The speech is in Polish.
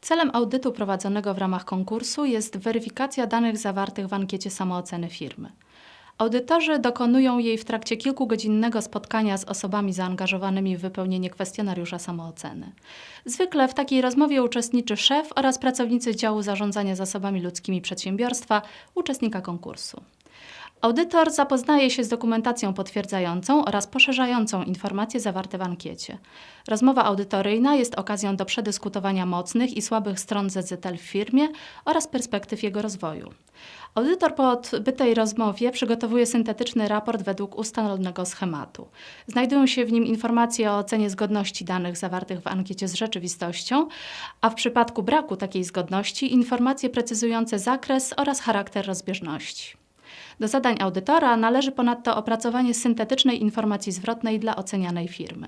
Celem audytu prowadzonego w ramach konkursu jest weryfikacja danych zawartych w ankiecie samooceny firmy. Audytorzy dokonują jej w trakcie kilkugodzinnego spotkania z osobami zaangażowanymi w wypełnienie kwestionariusza samooceny. Zwykle w takiej rozmowie uczestniczy szef oraz pracownicy działu zarządzania zasobami ludzkimi przedsiębiorstwa, uczestnika konkursu. Audytor zapoznaje się z dokumentacją potwierdzającą oraz poszerzającą informacje zawarte w ankiecie. Rozmowa audytoryjna jest okazją do przedyskutowania mocnych i słabych stron ZZL w firmie oraz perspektyw jego rozwoju. Audytor po odbytej rozmowie przygotowuje syntetyczny raport według ustalonego schematu. Znajdują się w nim informacje o ocenie zgodności danych zawartych w ankiecie z rzeczywistością, a w przypadku braku takiej zgodności informacje precyzujące zakres oraz charakter rozbieżności. Do zadań audytora należy ponadto opracowanie syntetycznej informacji zwrotnej dla ocenianej firmy.